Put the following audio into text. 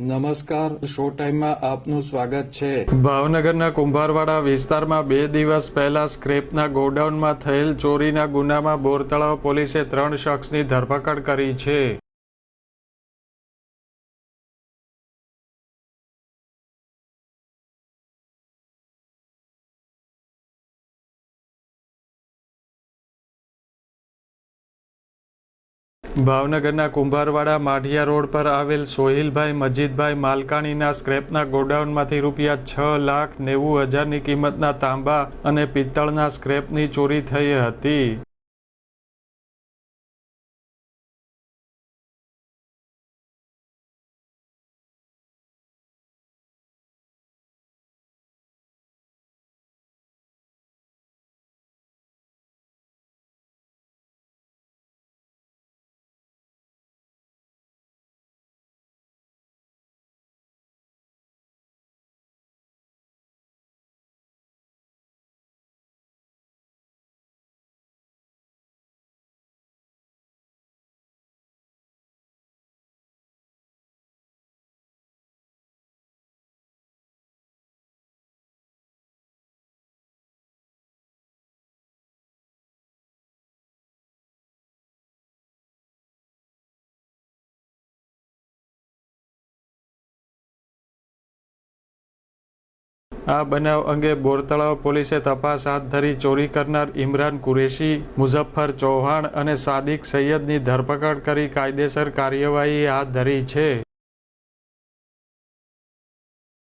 નમસ્કાર શો ટાઈમમાં આપનું સ્વાગત છે. ભાવનગરના કુંભારવાડા વિસ્તારમાં બે દિવસ પહેલા સ્ક્રેપના ગોડાઉનમાં થયેલ ચોરીના ગુનામાં બોરતળાવ પોલીસે ત્રણ શખ્સની ધરપકડ કરી છે. ભાવનગરના કુંભારવાડા માઢિયા રોડ પર આવેલ સોહિલભાઈ મજીદભાઈ માલકાણીના સ્ક્રેપના ગોડાઉનમાંથી રૂપિયા છ લાખ નેવું હજારની કિંમતના તાંબા અને પિત્તળના સ્ક્રેપની ચોરી થઈ હતી. આ બનાવ અંગે બોરતળાવ પોલીસે તપાસ હાથ ધરી ચોરી કરનાર ઇમરાન કુરેશી, મુઝફ્ફર ચૌહાણ અને સાદિક સૈયદની ધરપકડ કરી કાયદેસર કાર્યવાહી હાથ ધરી છે.